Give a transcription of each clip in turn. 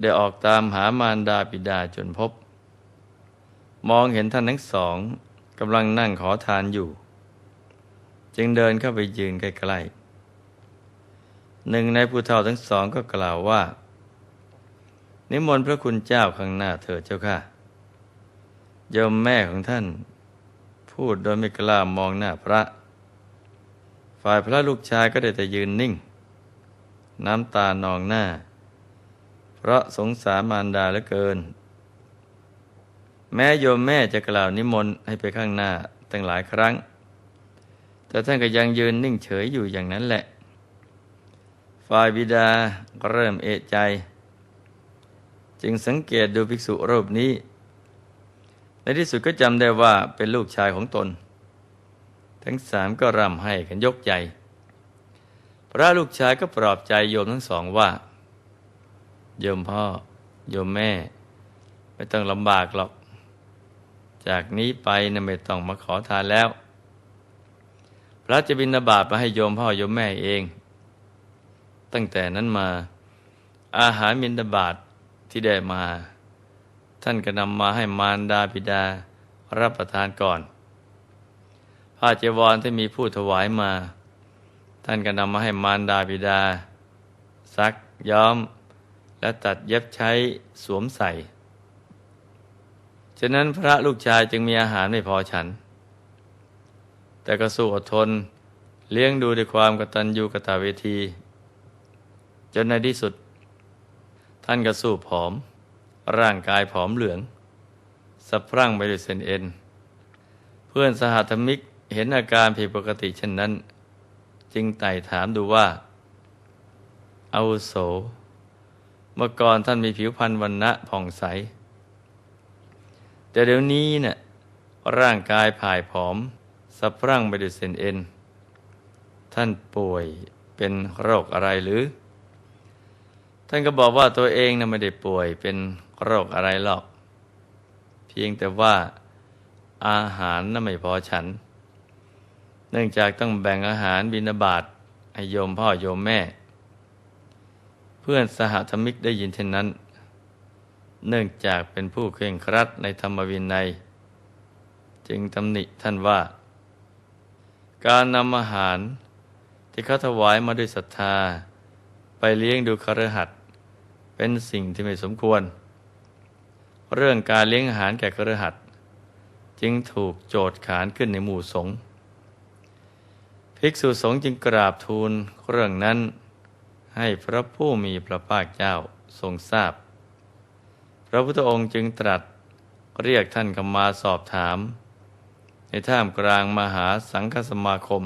ได้ออกตามหามารดาบิดาจนพบ มองเห็นท่านทั้งสองกำลังนั่งขอทานอยู่ จึงเดินเข้าไปยืนใกล้ๆหนึ่งในผู้เฒ่าทั้งสองก็กล่าวว่า นิมนต์พระคุณเจ้าข้างหน้าเถิดเจ้าค่ะยมแม่ของท่าน พูดโดยไม่กล้ามองหน้าพระ ฝ่ายพระลูกชายก็ได้แต่ยืนนิ่ง น้ำตานองหน้า ราะสงสารมารดาเหลือเกิน แม้โยมแม่จะกล่าวนิมนต์ให้ไปข้างหน้าตั้งหลายครั้ง แต่ท่านก็ยังยืนนิ่งเฉยอยู่อย่างนั้นแหละ ฝ่ายบิดาก็เริ่มเอะใจ จึงสังเกตดูภิกษุรูปนี้ ในที่สุดก็จำได้ว่าเป็นลูกชายของตน ทั้งสามก็ร่ำให้กันยกใหญ่พระลูกชายก็ปลอบใจโยมทั้งสองว่า โยมพ่อ โยมแม่ ไม่ต้องลำบากหรอก จากนี้ไปนะไม่ต้องมาขอทานแล้ว พระจะบินาบาตมาให้โยมพ่อโยมแม่เอง ตั้งแต่นั้นมา อาหารบินาบาตที่ได้มา ท่านก็นำมาให้มารดาบิดารับประทานก่อนผ้าเจวรที่มีผู้ถวายมา ท่านก็นำมาให้มารดาบิดา ซักย้อม และตัดเย็บใช้สวมใส่ ฉะนั้นพระลูกชายจึงมีอาหารไม่พอฉัน แต่ก็สู้อดทนเลี้ยงดูด้วยความกตัญญูกตเวที จนในที่สุด ท่านก็สู้ผอม ร่างกายผอมเหลืองสะพรั่งไปด้วยเส้นเอ็น เพื่อนสหธรรมิกเห็นอาการผิดปกติเช่นนั้น จึงไต่ถามดูว่า เอาโส เมื่อก่อนท่านมีผิวพรรณวันณะผ่องใส แต่เดี๋ยวนี้เนะ่ยร่างกายผายผอมสะพรั่งไปด้วยเส้นเอ็น ท่านป่วยเป็นโรคอะไรหรือ ท่านก็บอกว่าตัวเองนะไม่ได้ป่วยเป็นโรคอะไรหรอก เพียงแต่ว่าอาหารน่ะไม่พอฉัน เนื่องจากต้องแบ่งอาหารบินาบาตให้โยมพ่อโยมแม่ พื่อนสหธรรมิกได้ยินเช่นนั้น เนื่องจากเป็นผู้เคร่งครัดในธรรมวินัย จึงตำหนิท่านว่า การนำอาหารที่เขาถวายมาด้วยศรัทธา ไปเลี้ยงดูคฤหัสถ์เป็นสิ่งที่ไม่สมควร เรื่องการเลี้ยงอาหารแก่คฤหัสถ์จึงถูกโจทย์ขานขึ้นในหมู่สงฆ์ภิกษุสงฆ์จึงกราบทูลเรื่องนั้น ให้พระผู้มีพระภาคเจ้าทรงทราบพระพุทธองค์จึงตรัสเรียกท่านกมาสอบถาม ในท่ามกลางมหาสังฆสมาคม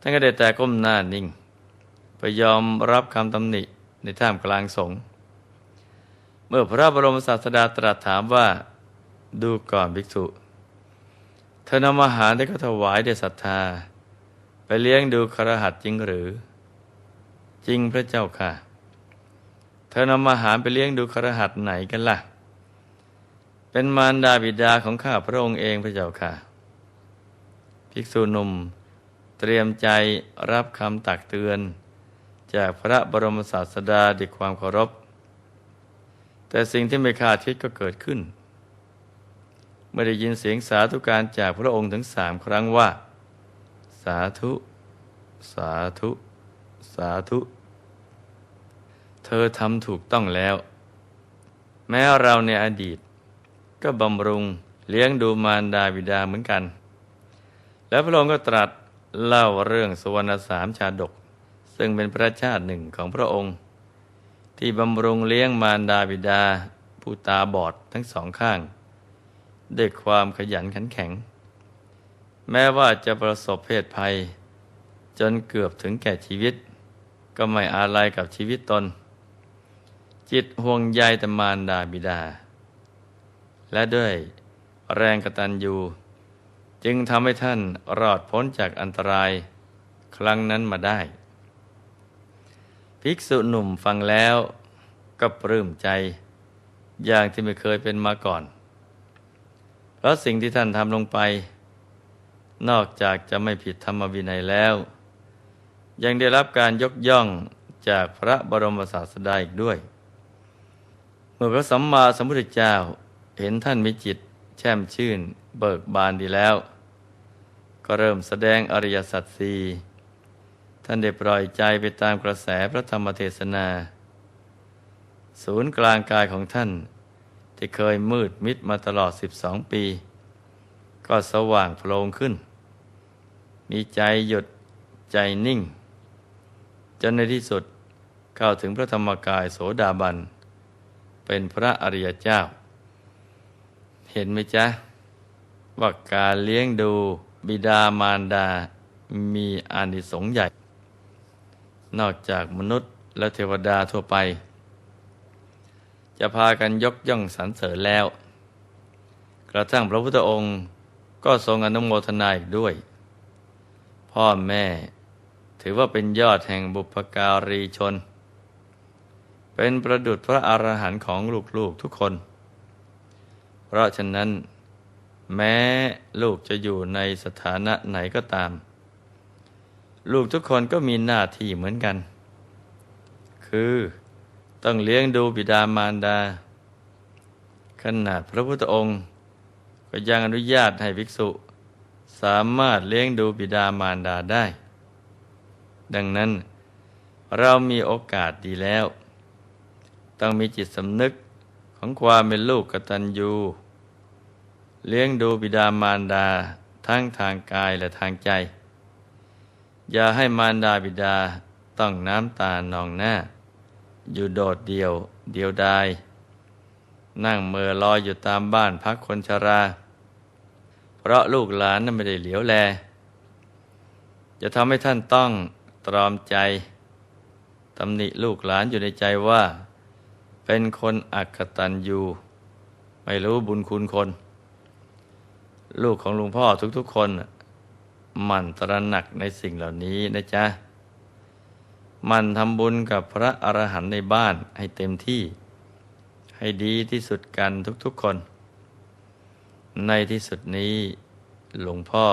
ท่านก็ได้แต่ก้มหน้านิ่ง ไปยอมรับคำตำหนิในท่ามกลางสงฆ์เมื่อพระบรมศาสดาตรัสถามว่าดูก่อนภิกษุ เธอนำอาหารที่เขาถวายด้วยศรัทธา ไปเลี้ยงดูครหัสจริงหรือ จริงพระเจ้าค่ะ เธอนำอาหารไปเลี้ยงดูครหัสไหนกันล่ะ เป็นมารดาบิดาของข้าพระองค์เองพระเจ้าค่ะ ภิกษุหนุ่มเตรียมใจรับคำตักเตือน จากพระบรมศาสดาด้วยความเคารพ แต่สิ่งที่ไม่คาดคิดก็เกิดขึ้นเมื่อได้ยินเสียงสาธุการจากพระองค์ถึงสามครั้งว่า สาธุ สาธุ สาธุ เธอทำถูกต้องแล้ว แม้เราในอดีต ก็บำรุงเลี้ยงดูมารดาบิดาเหมือนกัน แล้วพระองค์ก็ตรัสเล่าเรื่องสุวรรณสามชาดก ซึ่งเป็นพระชาติหนึ่งของพระองค์ ที่บำรุงเลี้ยงมารดาบิดาผู้ตาบอดทั้งสองข้างด้วยความขยันขันแข็ง แม้ว่าจะประสบเพศภัย จนเกือบถึงแก่ชีวิต ก็ไม่อาลัยกับชีวิตตน จิตห่วงใยตมารดาบิดา และด้วยแรงกตัญญู จึงทำให้ท่านรอดพ้นจากอันตรายครั้งนั้นมาได้ ภิกษุหนุ่มฟังแล้วก็ปลื้มใจ อย่างที่ไม่เคยเป็นมาก่อน เพราะสิ่งที่ท่านทำลงไป นอกจากจะไม่ผิดธรรมวินัยแล้ว ยังได้รับการยกย่องจากพระบรมศาสดาอีกด้วย เมื่อพระสัมมาสัมพุทธเจ้าเห็นท่านมีจิตแช่มชื่นเบิกบานดีแล้ว ก็เริ่มแสดงอริยสัจสีท่านได้ปล่อยใจไปตามกระแสพระธรรมเทศนา ศูนย์กลางกายของท่าน ที่เคยมืดมิดมาตลอด 12 ปี ก็สว่างโพลงขึ้น มีใจหยุดใจนิ่ง จนในที่สุดเข้าถึงพระธรรมกายโสดาบัน เป็นพระอริยเจ้า เห็นไหมจ๊ะ ว่าการเลี้ยงดูบิดามารดา มีอานิสงส์ใหญ่ นอกจากมนุษย์และเทวดาทั่วไป จะพากันยกย่องสรรเสริญแล้ว กระทั่งพระพุทธองค์ก็ทรงอนุโมทนาอีกด้วย พ่อแม่ ถือว่าเป็นยอดแห่งบุพการีชน เป็นประดุจพระอรหันต์ของลูกๆทุกคน เพราะฉะนั้น แม้ลูกจะอยู่ในสถานะไหนก็ตาม ลูกทุกคนก็มีหน้าที่เหมือนกัน คือต้องเลี้ยงดูบิดามารดา ขนาดพระพุทธองค์ ก็ยังอนุญาตให้ภิกษุ สามารถเลี้ยงดูบิดามารดาได้ ดังนั้น เรามีโอกาสดีแล้ว ต้องมีจิตสำนึกของความเป็นลูกกตัญญูเลี้ยงดูบิดามารดาทั้งทางกายและทางใจ อย่าให้มารดาบิดาต้องน้ำตานองหน้า อยู่โดดเดี่ยวเดียวดายนั่งเมื่อลอยอยู่ตามบ้านพักคนชรา เพราะลูกหลานนั้นไม่ได้เหลียวแล จะทำให้ท่านต้อง ตรอมใจตำหนิลูกหลานอยู่ในใจว่า เป็นคนอักตันยูไม่รู้บุญคุณคน ลูกของลวงพ่อทุกๆคนมั่นตระหนักในสิ่งเหล่านี้นะจ๊ะมันทำบุญกับพระอรหันต์ในบ้านให้เต็มที่ ให้ดีที่สุดกันทุกๆคน ในที่สุดนี้หลวงพ่อ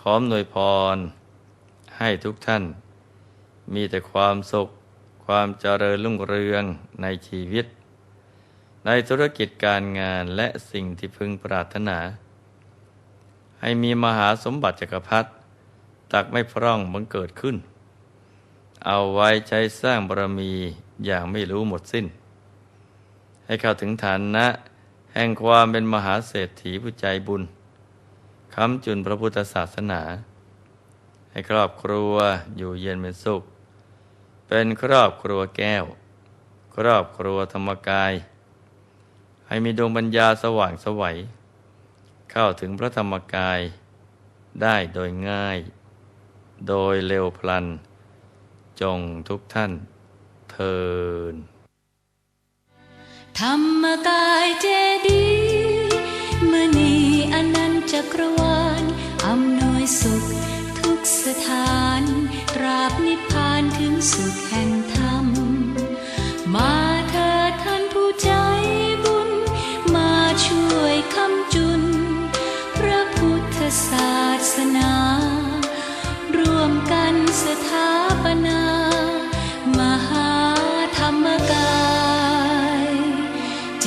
ขอมนวยพร ให้ทุกท่าน มีแต่ความสุข ความเจริญรุ่งเรืองในชีวิต ในธุรกิจการงานและสิ่งที่พึงปรารถนา ให้มีมหาสมบัติจักรพรรดิตักไม่พร่องบังเกิดขึ้น เอาไว้ใช้สร้างบารมีอย่างไม่รู้หมดสิ้น ให้เข้าถึงฐานะแห่งความเป็นมหาเศรษฐีผู้ใจบุญ ค้ำจุนพระพุทธศาสนา ให้ครอบครัวอยู่เย็นเป็นสุข เป็นครอบครัวแก้ว ครอบครัวธรรมกาย ให้มีดวงปัญญาสว่างสวัย เข้าถึงพระธรรมกายได้โดยง่าย โดยเร็วพลัน จงทุกท่านเทินธรรมกายเจดีย์มณีอนันต์จักรวาลอำนวยสุข ถานตราบนิพพานถึงสุขแห่งธรรม มาเถิดท่านผู้ใจบุญ มาช่วยคำจุน พระพุทธศาสนา ร่วมกันสถาปนา มหาธรรมกายเจ